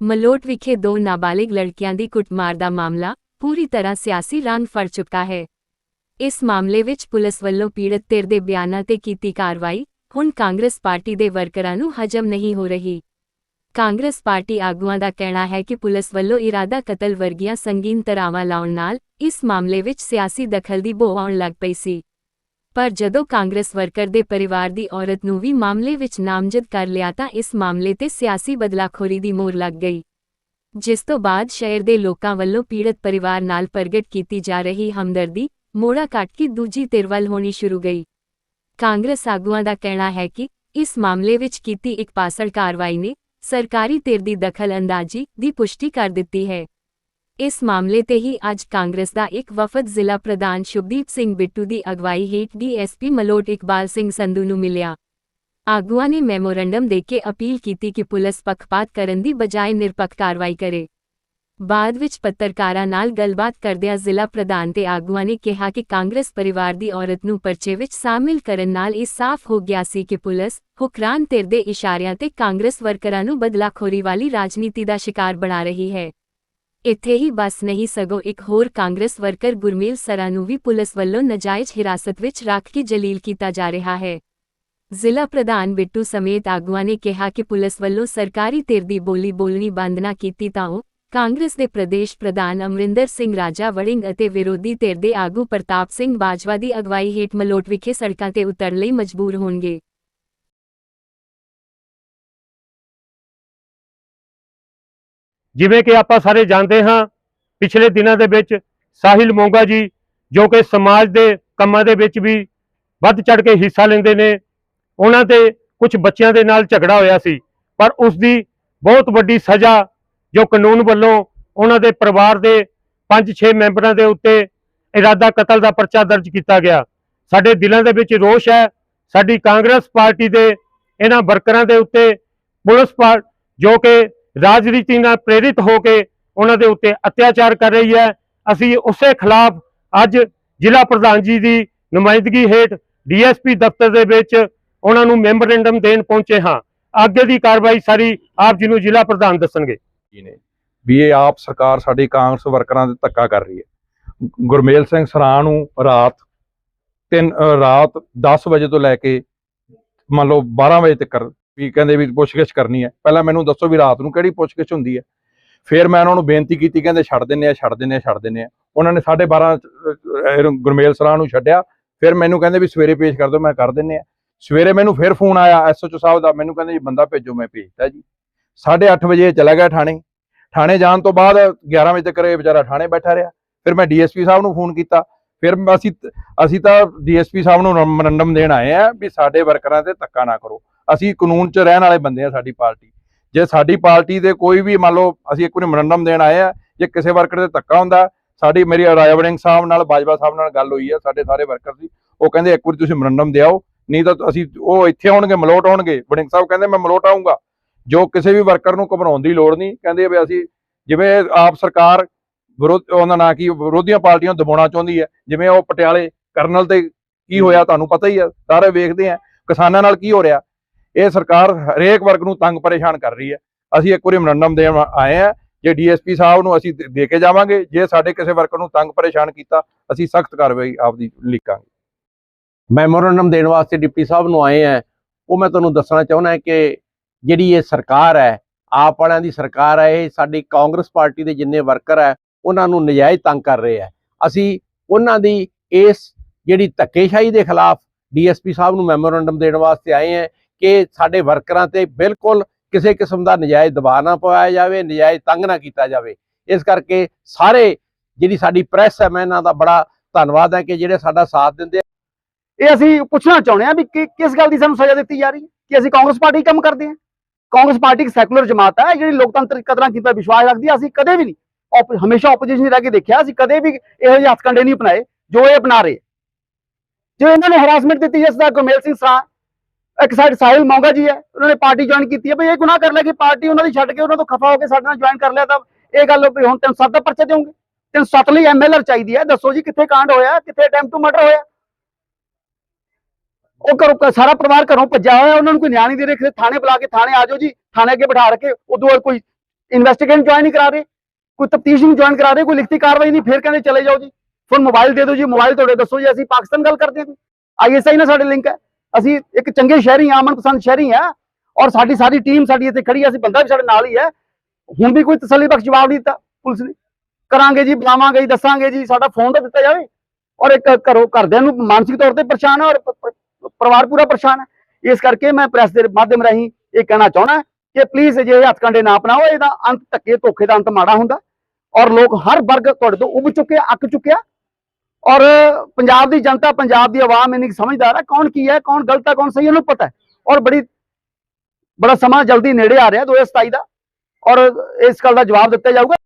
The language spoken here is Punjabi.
ਮਲੋਟ ਵਿਖੇ ਦੋ ਨਾਬਾਲਿਗ ਲੜਕੀਆਂ ਦੀ ਕੁੱਟਮਾਰ ਦਾ ਮਾਮਲਾ ਪੂਰੀ ਤਰ੍ਹਾਂ ਸਿਆਸੀ ਰੰਗ ਫੜ ਚੁੱਕਾ ਹੈ। ਇਸ ਮਾਮਲੇ ਵਿੱਚ ਪੁਲਿਸ ਵੱਲੋਂ ਪੀੜਤ ਧਿਰ ਦੇ ਬਿਆਨਾਂ ਤੇ ਕੀਤੀ ਕਾਰਵਾਈ, ਹੁਣ ਕਾਂਗਰਸ ਪਾਰਟੀ ਦੇ ਵਰਕਰਾਂ ਨੂੰ ਹਜਮ ਨਹੀਂ ਹੋ ਰਹੀ। ਕਾਂਗਰਸ ਪਾਰਟੀ ਆਗੂਆਂ ਦਾ ਕਹਿਣਾ ਹੈ ਕਿ ਪੁਲਿਸ ਵੱਲੋਂ ਇਰਾਦਾ ਕਤਲ ਵਰਗੀਆਂ ਸੰਗੀਨ ਧਾਰਾਵਾਂ ਲਾਉਣ ਨਾਲ ਇਸ ਮਾਮਲੇ ਵਿੱਚ ਸਿਆਸੀ ਦਖਲ ਦੀ ਬੋ ਆਉਣ ਲੱਗ ਪਈ ਸੀ। ਪਰ ਜਦੋਂ ਕਾਂਗਰਸ ਵਰਕਰ ਦੇ ਪਰਿਵਾਰ ਦੀ ਔਰਤ ਨੂੰ ਵੀ ਮਾਮਲੇ ਵਿੱਚ ਨਾਮਜ਼ਦ ਕਰ ਲਿਆ ਤਾਂ ਇਸ ਮਾਮਲੇ ਤੇ ਸਿਆਸੀ ਬਦਲਾਖੋਰੀ ਦੀ ਮੋਹਰ ਲੱਗ ਗਈ। ਜਿਸ ਤੋਂ ਬਾਅਦ ਸ਼ਹਿਰ ਦੇ ਲੋਕਾਂ ਵੱਲੋਂ ਪੀੜਤ ਪਰਿਵਾਰ ਨਾਲ ਪ੍ਰਗਟ ਕੀਤੀ ਜਾ ਰਹੀ ਹਮਦਰਦੀ ਮੋੜਾ ਕੱਟ ਕੇ ਦੂਜੀ ਧਿਰ ਵੱਲ ਹੋਣੀ ਸ਼ੁਰੂ ਗਈ। ਕਾਂਗਰਸ ਆਗੂਆਂ ਦਾ ਕਹਿਣਾ ਹੈ ਕਿ ਇਸ ਮਾਮਲੇ ਵਿੱਚ ਕੀਤੀ ਇੱਕ ਪਾਸੜ ਕਾਰਵਾਈ ਨੇ ਸਰਕਾਰੀ ਧਿਰ ਦੀ ਦਖਲ ਅੰਦਾਜ਼ੀ ਦੀ ਪੁਸ਼ਟੀ ਕਰ ਦਿੱਤੀ ਹੈ। ਇਸ ਮਾਮਲੇ ਤੇ ਹੀ ਅੱਜ ਕਾਂਗਰਸ ਦਾ ਇੱਕ ਵਫਦ ਜ਼ਿਲ੍ਹਾ ਪ੍ਰਧਾਨ ਸ਼ੁਭਦੀਪ ਸਿੰਘ ਬਿੱਟੂ ਦੀ ਅਗਵਾਈ ਹੇਠ ਡੀਐਸਪੀ ਮਲੋਟ ਇਕਬਾਲ ਸਿੰਘ ਸੰਧੂ ਨੂੰ ਮਿਲਿਆ। ਆਗੂਆਂ ਨੇ ਮੈਮੋਰੰਡਮ ਦੇ ਕੇ ਅਪੀਲ ਕੀਤੀ ਕਿ ਪੁਲਿਸ ਪੱਖਪਾਤ ਕਰਨ ਦੀ ਬਜਾਏ ਨਿਰਪੱਖ ਕਾਰਵਾਈ ਕਰੇ। ਬਾਅਦ ਵਿੱਚ ਪੱਤਰਕਾਰਾਂ ਨਾਲ ਗੱਲਬਾਤ ਕਰਦਿਆਂ ਜ਼ਿਲ੍ਹਾ ਪ੍ਰਧਾਨ ਤੇ ਆਗੂਆਂ ਨੇ ਕਿਹਾ ਕਿ ਕਾਂਗਰਸ ਪਰਿਵਾਰ ਦੀ ਔਰਤ ਨੂੰ ਪਰਚੇ ਵਿੱਚ ਸ਼ਾਮਿਲ ਕਰਨ ਨਾਲ ਇਹ ਸਾਫ਼ ਹੋ ਗਿਆ ਸੀ ਕਿ ਪੁਲਿਸ ਹੁਕਰਾਨ ਧਿਰ ਦੇ ਇਸ਼ਾਰਿਆਂ ਤੇ ਕਾਂਗਰਸ ਵਰਕਰਾਂ ਨੂੰ ਬਦਲਾਖੋਰੀ ਵਾਲੀ ਰਾਜਨੀਤੀ ਦਾ ਸ਼ਿਕਾਰ ਬਣਾ ਰਹੀ ਹੈ। ਇੱਥੇ ਹੀ ਬਸ ਨਹੀਂ ਸਗੋਂ ਇੱਕ ਹੋਰ ਕਾਂਗਰਸ ਵਰਕਰ ਗੁਰਮੇਲ ਸਰਾ ਨੂੰ ਵੀ ਪੁਲਿਸ ਵੱਲੋਂ ਨਜਾਇਜ਼ ਹਿਰਾਸਤ ਵਿੱਚ ਰੱਖ ਕੇ ਜਲੀਲ ਕੀਤਾ ਜਾ ਰਿਹਾ ਹੈ ਜ਼ਿਲ੍ਹਾ ਪ੍ਰਧਾਨ ਬਿੱਟੂ ਸਮੇਤ ਆਗੂਆਂ ਨੇ ਕਿਹਾ ਕਿ ਪੁਲਿਸ ਵੱਲੋਂ ਸਰਕਾਰੀ ਧਿਰ ਦੀ ਬੋਲੀ ਬੋਲਣੀ ਬੰਦ ਨਾ ਕੀਤੀ ਤਾਂ ਉਹ ਕਾਂਗਰਸ ਦੇ ਪ੍ਰਦੇਸ਼ ਪ੍ਰਧਾਨ ਅਮਰਿੰਦਰ ਸਿੰਘ ਰਾਜਾ ਵੜਿੰਗ ਅਤੇ ਵਿਰੋਧੀ ਧਿਰ ਦੇ ਆਗੂ ਪ੍ਰਤਾਪ ਸਿੰਘ ਬਾਜਵਾ ਦੀ ਅਗਵਾਈ ਹੇਠ ਮਲੋਟ ਵਿਖੇ ਸੜਕਾਂ ਤੇ ਉਤਰਨ ਲਈ ਮਜਬੂਰ ਹੋਣਗੇ ਜਿਵੇਂ ਕਿ ਆਪਾਂ ਸਾਰੇ ਜਾਣਦੇ ਹਾਂ, ਪਿਛਲੇ ਦਿਨਾਂ ਦੇ ਵਿੱਚ ਸਾਹਿਲ ਮੋਂਗਾ ਜੀ ਜੋ ਕਿ ਸਮਾਜ ਦੇ ਕੰਮਾਂ ਦੇ ਵਿੱਚ ਵੀ ਵੱਧ ਚੜ ਕੇ ਹਿੱਸਾ ਲੈਂਦੇ ਨੇ, ਉਹਨਾਂ ਤੇ ਕੁਝ ਬੱਚਿਆਂ ਦੇ ਨਾਲ ਝਗੜਾ ਹੋਇਆ ਸੀ। ਪਰ ਉਸ ਦੀ ਬਹੁਤ ਵੱਡੀ ਸਜ਼ਾ ਜੋ ਕਾਨੂੰਨ ਵੱਲੋਂ ਉਹਨਾਂ ਦੇ ਪਰਿਵਾਰ ਦੇ 5-6 ਮੈਂਬਰਾਂ ਦੇ ਉੱਤੇ ਇਰਾਦਾ ਕਤਲ ਦਾ ਪਰਚਾ ਦਰਜ ਕੀਤਾ ਗਿਆ। ਸਾਡੇ ਦਿਲਾਂ ਦੇ ਵਿੱਚ ਰੋਸ਼ ਹੈ, ਸਾਡੀ ਕਾਂਗਰਸ ਪਾਰਟੀ ਦੇ ਇਹਨਾਂ ਵਰਕਰਾਂ ਦੇ ਉੱਤੇ ਪੁਲਿਸ ਪਾਰ ਜੋ ਕਿ ਰਾਜਨੀਤੀ ਨਾਲ ਪ੍ਰੇਰਿਤ ਹੋ ਕੇ ਉਹਨਾਂ ਦੇ ਉੱਤੇ ਅਤਿਆਚਾਰ ਕਰ ਰਹੀ ਹੈ। ਅਸੀਂ ਉਸੇ ਖਿਲਾਫ ਅੱਜ ਜ਼ਿਲ੍ਹਾ ਪ੍ਰਧਾਨ ਜੀ ਦੀ ਨੁਮਾਇੰਦਗੀ ਹੇਠ ਡੀਐਸਪੀ ਦਫ਼ਤਰ ਦੇ ਵਿੱਚ ਉਹਨਾਂ ਨੂੰ ਮੈਮੋਰੈਂਡਮ ਦੇਣ ਪਹੁੰਚੇ ਹਾਂ। ਅੱਗੇ ਦੀ ਕਾਰਵਾਈ ਸਾਰੀ ਆਪ ਜੀ ਨੂੰ ਜ਼ਿਲ੍ਹਾ ਪ੍ਰਧਾਨ ਦੱਸਣਗੇ। ਵੀ ਇਹ ਆਪ ਸਰਕਾਰ ਸਾਡੀ ਕਾਂਗਰਸ ਵਰਕਰਾਂ ਦੇ ਧੱਕਾ ਕਰ ਰਹੀ ਹੈ। ਗੁਰਮੇਲ ਸਿੰਘ ਸਰਾਂ ਨੂੰ ਰਾਤ ਤਿੰਨ ਰਾਤ 10 ਵਜੇ ਤੋਂ ਲੈ ਕੇ ਮੰਨ ਲਓ 12 ਵਜੇ ਤੱਕ ਵੀ ਕਹਿੰਦੇ ਵੀ ਪੁੱਛਗਿੱਛ ਕਰਨੀ ਹੈ। ਪਹਿਲਾਂ ਮੈਨੂੰ ਦੱਸੋ ਵੀ ਰਾਤ ਨੂੰ ਕਿਹੜੀ ਪੁੱਛਗਿੱਛ ਹੁੰਦੀ ਹੈ। ਫਿਰ ਮੈਂ ਉਹਨਾਂ ਨੂੰ ਬੇਨਤੀ ਕੀਤੀ, ਕਹਿੰਦੇ ਛੱਡ ਦਿੰਨੇ ਆ, ਛੱਡ ਦਿੰਨੇ ਆ, ਛੱਡ ਦਿੰਨੇ ਆ। ਉਹਨਾਂ ਨੇ 12:30 ਗੁਰਮੇਲ ਸਰਾਂ ਨੂੰ ਛੱਡਿਆ। ਫਿਰ ਮੈਨੂੰ ਕਹਿੰਦੇ ਵੀ ਸਵੇਰੇ ਪੇਸ਼ ਕਰ ਦਿਓ, ਮੈਂ ਕਰ ਦਿੰਨੇ ਆ। ਸਵੇਰੇ ਮੈਨੂੰ ਫਿਰ ਫੋਨ ਆਇਆ ਐਸਓਚਓ ਸਾਹਿਬ ਦਾ, ਮੈਨੂੰ ਕਹਿੰਦੇ ਜੀ ਬੰਦਾ ਭੇਜੋ, ਮੈਂ ਭੇਜਤਾ ਜੀ। 8:30 ਵਜੇ ਚਲਾ ਗਿਆ ਥਾਣੇ। ਥਾਣੇ ਜਾਣ ਤੋਂ ਬਾਅਦ 11 ਵਜੇ ਤੱਕ ਇਹ ਵਿਚਾਰਾ ਥਾਣੇ ਬੈਠਾ ਰਿਹਾ। ਫਿਰ ਮੈਂ ਡੀਐਸਪੀ ਸਾਹਿਬ ਨੂੰ ਫੋਨ ਕੀਤਾ। ਫਿਰ ਅਸੀਂ ਅਸੀਂ ਤਾਂ ਡੀਐਸਪੀ ਸਾਹਿਬ ਨੂੰ ਮੈਮੋਰੰਡਮ ਦੇਣ ਆਏ ਆ ਵੀ ਸਾਡੇ ਵਰਕਰਾਂ ਤੇ ਧੱਕਾ ਨਾ ਕਰੋ। ਅਸੀਂ ਕਾਨੂੰਨ 'ਚ ਰਹਿਣ ਵਾਲੇ ਬੰਦੇ ਆ ਸਾਡੀ ਪਾਰਟੀ। ਜੇ ਸਾਡੀ ਪਾਰਟੀ ਦੇ ਕੋਈ ਵੀ ਮੰਨ ਲਓ ਅਸੀਂ ਇੱਕ ਵਾਰੀ ਮੈਮੋਰੰਡਮ ਦੇਣ ਆਏ ਆ ਜੇ ਕਿਸੇ ਵਰਕਰ ਤੇ ਧੱਕਾ ਹੁੰਦਾ ਸਾਡੀ ਮੇਰੀ ਰਾਜਾ ਵੜਿੰਗ ਸਾਹਿਬ ਨਾਲ ਬਾਜਵਾ ਸਾਹਿਬ ਨਾਲ ਗੱਲ ਹੋਈ ਆ ਸਾਡੇ ਸਾਰੇ ਵਰਕਰ ਦੀ ਉਹ ਕਹਿੰਦੇ ਇੱਕ ਵਾਰੀ ਤੁਸੀਂ ਮੈਮੋਰੰਡਮ ਦਿਆਓ ਨਹੀਂ ਤਾਂ ਅਸੀਂ ਉਹ ਇੱਥੇ ਆਉਣਗੇ ਮਲੋਟ ਆਉਣਗੇ ਵੜਿੰਗ ਸਾਹਿਬ ਕਹਿੰਦੇ ਮੈਂ ਮਲੋਟ ਆਉਂਗਾ ਜੋ ਕਿਸੇ ਵੀ ਵਰਕਰ ਨੂੰ ਘਬਰਾਉਣ ਦੀ ਲੋੜ ਨਹੀਂ ਕਹਿੰਦੇ ਵੀ ਅਸੀਂ ਜਿਵੇਂ ਆਪ ਸਰਕਾਰ ਵਿਰੋਧ ਉਹਨਾਂ ਨਾਲ ਕੀ ਵਿਰੋਧੀਆਂ ਪਾਰਟੀਆਂ ਦਬਾਉਣਾ ਚਾਹੁੰਦੀ ਹੈ ਜਿਵੇਂ ਉਹ ਪਟਿਆਲੇ ਕਰਨਲ ਤੇ ਕੀ ਹੋਇਆ ਤੁਹਾਨੂੰ ਪਤਾ ਹੀ ਹੈ ਸਾਰੇ ਵੇਖਦੇ ਆ ਕਿਸਾਨਾਂ ਨਾਲ ਕੀ ਹੋ ਰਿਹਾ ਇਹ ਸਰਕਾਰ ਹਰੇਕ ਵਰਗ ਨੂੰ ਤੰਗ ਪਰੇਸ਼ਾਨ ਕਰ ਰਹੀ ਹੈ। ਅਸੀਂ ਇੱਕ ਵਾਰੀ ਮੈਮੋਰੰਡਮ ਦੇਣ ਆਏ ਆ ਜੇ ਡੀਐਸਪੀ ਸਾਹਿਬ ਨੂੰ ਅਸੀਂ ਦੇ- ਦੇ ਕੇ ਜਾਵਾਂਗੇ, ਜੇ ਸਾਡੇ ਕਿਸੇ ਵਰਕਰ ਨੂੰ ਤੰਗ ਪਰੇਸ਼ਾਨ ਕੀਤਾ, ਅਸੀਂ ਸਖਤ ਕਾਰਵਾਈ ਆਪਦੀ ਲਿਖਾਂਗੇ। ਮੈਮੋਰੰਡਮ ਦੇਣ ਵਾਸਤੇ ਡਿਪਟੀ ਸਾਹਿਬ ਨੂੰ ਆਏ ਆ ਉਹ ਮੈਂ ਤੁਹਾਨੂੰ ਦੱਸਣਾ ਚਾਹੁੰਦਾ ਕਿ ਜਿਹੜੀ ਇਹ ਸਰਕਾਰ ਹੈ, ਆਪ ਵਾਲਿਆਂ ਦੀ ਸਰਕਾਰ ਹੈ, ਇਹ ਸਾਡੀ ਕਾਂਗਰਸ ਪਾਰਟੀ ਦੇ ਜਿੰਨੇ ਵਰਕਰ ਹੈ, ਉਹਨਾਂ ਨੂੰ ਨਜਾਇਜ਼ ਤੰਗ ਕਰ ਰਹੇ ਹੈ। ਅਸੀਂ ਉਹਨਾਂ ਦੀ ਇਸ ਜਿਹੜੀ ਧੱਕੇਸ਼ਾਹੀ ਦੇ ਖਿਲਾਫ ਡੀਐਸਪੀ ਸਾਹਿਬ ਨੂੰ ਮੈਮੋਰੰਡਮ ਦੇਣ ਵਾਸਤੇ ਆਏ ਆ ਕਿ ਸਾਡੇ ਵਰਕਰਾਂ ਤੇ ਬਿਲਕੁਲ ਕਿਸੇ ਕਿਸਮ ਦਾ ਨਜਾਇਜ਼ ਦਬਾਅ ਨਾ ਪਾਇਆ ਜਾਵੇ, ਨਜਾਇਜ਼ ਤੰਗ ਨਾ ਕੀਤਾ ਜਾਵੇ। ਇਸ ਕਰਕੇ ਸਾਰੇ ਜਿਹੜੀ ਸਾਡੀ ਪ੍ਰੈਸ ਹੈ, ਮੈਂ ਇਹਨਾਂ ਦਾ ਬੜਾ ਧੰਨਵਾਦ ਹੈ ਕਿ ਜਿਹੜੇ ਸਾਡਾ ਸਾਥ ਦਿੰਦੇ ਇਹ ਅਸੀਂ ਪੁੱਛਣਾ ਚਾਹੁੰਦੇ ਹਾਂ ਵੀ ਕਿਸ ਗੱਲ ਦੀ ਸਾਨੂੰ ਸਜ਼ਾ ਦਿੱਤੀ ਜਾ ਰਹੀ ਹੈ? ਕਿ ਅਸੀਂ ਕਾਂਗਰਸ ਪਾਰਟੀ ਕੰਮ ਕਰਦੇ ਹਾਂ? ਕਾਂਗਰਸ ਪਾਰਟੀ ਇੱਕ ਸੈਕੂਲਰ ਜਮਾਤ ਹੈ ਜਿਹੜੀ ਲੋਕਤੰਤਰ ਕਦਰਾਂ ਕੀਤਾ ਵਿਸ਼ਵਾਸ ਰੱਖਦੀ ਹੈ ਅਸੀਂ ਕਦੇ ਵੀ ਨਹੀਂ op- ਹਮੇਸ਼ਾ ਆਪੋਜੀਸ਼ਨ ਰਹਿ ਕੇ ਦੇਖਿਆ, ਅਸੀਂ ਕਦੇ ਵੀ ਇਹੋ ਜਿਹੇ ਹੱਥਕੰਡੇ ਨਹੀਂ ਅਪਣਾਏ ਜੋ ਇਹ ਅਪਣਾ ਰਹੇ। ਜੇ ਇਹਨਾਂ ਨੇ ਹਰਾਸਮੈਂਟ ਦਿੱਤੀ ਜਿਸ ਦਾ ਗੁਰਮੇਲ ਸਿੰਘ ਸਰਾ ਇੱਕ ਸਾਈਡ ਸਾਹਿਲ ਮੌਂਗਾ ਜੀ ਹੈ ਉਹਨਾਂ ਨੇ ਪਾਰਟੀ ਜੁਆਇਨ ਕੀਤੀ ਹੈ ਭਈ ਇਹ ਗੁਨਾਹ ਕਰ ਲਿਆ ਕਿ ਪਾਰਟੀ ਉਹਨਾਂ ਦੀ ਛੱਡ ਕੇ ਉਹਨਾਂ ਤੋਂ ਖਫਾ ਹੋ ਕੇ ਸਾਡੇ ਨਾਲ ਜੁਆਇਨ ਕਰ ਲਿਆ ਤਾਂ ਇਹ ਗੱਲ ਵੀ ਹੁਣ 307 ਦਾ ਪਰਚਾ ਦਿਓਗੇ 307 ਲਈ ਐਮਐਲਆਰ ਚਾਹੀਦੀ ਹੈ ਦੱਸੋ ਜੀ ਕਿੱਥੇ ਕਾਂਡ ਹੋਇਆ ਕਿੱਥੇ ਅਟੈਂਪਟ ਟੂ ਮਰਡਰ ਹੋਇਆ ਉਹ ਘਰੋਂ ਸਾਰਾ ਪਰਿਵਾਰ ਘਰੋਂ ਭੱਜਿਆ ਹੋਇਆ ਉਹਨਾਂ ਨੂੰ ਕੋਈ ਨਿਆਂ ਨਹੀਂ ਦੇ ਰਿਹਾ ਕਿਸੇ ਥਾਣੇ ਬੁਲਾ ਕੇ ਥਾਣੇ ਆ ਜਾਓ ਜੀ ਥਾਣੇ ਅੱਗੇ ਬਿਠਾ ਕੇ ਉਦੋਂ ਬਾਅਦ ਕੋਈ ਇਨਵੈਸਟੀਗੇਸ਼ਨ ਜੁਆਇਨ ਨਹੀਂ ਕਰਾ ਰਹੇ ਕੋਈ ਤਫਤੀਸ਼ ਨਹੀਂ ਜੁਆਇਨ ਕਰਾ ਰਹੇ ਕੋਈ ਲਿਖਤੀ ਕਾਰਵਾਈ ਨਹੀਂ ਫਿਰ ਕਹਿੰਦੇ ਚਲੇ ਜਾਓ ਜੀ ਫਿਰ ਮੋਬਾਈਲ ਦੇ ਦਿਓ ਜੀ ਮੋਬਾਈਲ ਤੁਹਾਡੇ ਦੱਸੋ ਜੀ ਅਸੀਂ ਪਾਕਿਸਤਾਨ ਗੱਲ ਕਰਦੇ ਹਾਂ ਆਈਐਸਆਈ ਨਾਲ ਸਾਡੇ ਲਿੰਕ ਹੈ ਅਸੀਂ ਇੱਕ ਚੰਗੇ ਸ਼ਹਿਰੀ ਹਾਂ ਪਸੰਦ ਸ਼ਹਿਰੀ ਹਾਂ ਔਰ ਸਾਡੀ ਸਾਰੀ ਟੀਮ ਸਾਡੀ ਇੱਥੇ ਖੜੀ ਹੈ ਅਸੀਂ ਬੰਦਾ ਵੀ ਸਾਡੇ ਨਾਲ ਹੀ ਹੈ ਹੁਣ ਵੀ ਕੋਈ ਤਸੱਲੀ ਬਖਸ਼ ਜਵਾਬ ਨਹੀਂ ਦਿੱਤਾ ਪੁਲਿਸ ਨੇ। ਕਰਾਂਗੇ ਜੀ ਬੁਲਾਵਾਂਗੇ ਜੀ, ਦੱਸਾਂਗੇ ਜੀ, ਸਾਡਾ ਫੋਨ ਤਾਂ ਦਿੱਤਾ ਜਾਵੇ। ਔਰ ਇੱਕ ਘਰੋਂ ਘਰਦਿਆਂ ਨੂੰ ਮਾਨਸਿਕ ਤੌਰ ਤੇ ਪਰੇਸ਼ਾਨ ਹੈ ਔਰ ਪਰਿਵਾਰ ਪੂਰਾ ਪਰੇਸ਼ਾਨ ਹੈ ਇਸ ਕਰਕੇ ਮੈਂ ਪ੍ਰੈਸ ਦੇ ਮਾਧਿਅਮ ਰਾਹੀਂ ਇਹ ਕਹਿਣਾ ਚਾਹਣਾ ਕਿ ਪਲੀਜ਼ ਜੇ ਹੱਥ ਕੰਡੇ ਨਾ ਅਪਣਾਓ, ਇਹਦਾ ਅੰਤ ਧੱਕੇ ਧੋਖੇ ਦਾ ਅੰਤ ਮਾੜਾ ਹੁੰਦਾ। ਔਰ ਲੋਕ ਹਰ ਵਰਗ ਤੁਹਾਡੇ ਤੋਂ ਉੱਭ ਚੁੱਕਿਆ ਅੱਕ ਚੁੱਕਿਆ ਔਰ ਪੰਜਾਬ ਦੀ ਜਨਤਾ, ਪੰਜਾਬ ਦੀ ਆਵਾਮ ਇੰਨੀ ਕੁ ਸਮਝਦਾਰ ਹੈ, ਕੌਣ ਕੀ ਹੈ, ਕੌਣ ਗਲਤ ਹੈ, ਕੌਣ ਸਹੀ ਇਹਨੂੰ ਪਤਾ ਹੈ। ਔਰ ਬੜੀ, ਬੜਾ ਸਮਾਂ ਜਲਦੀ ਨੇੜੇ ਆ ਰਿਹਾ 2027 ਦਾ। ਔਰ ਇਸ ਗੱਲ ਦਾ ਜਵਾਬ ਦਿੱਤਾ ਜਾਊਗਾ।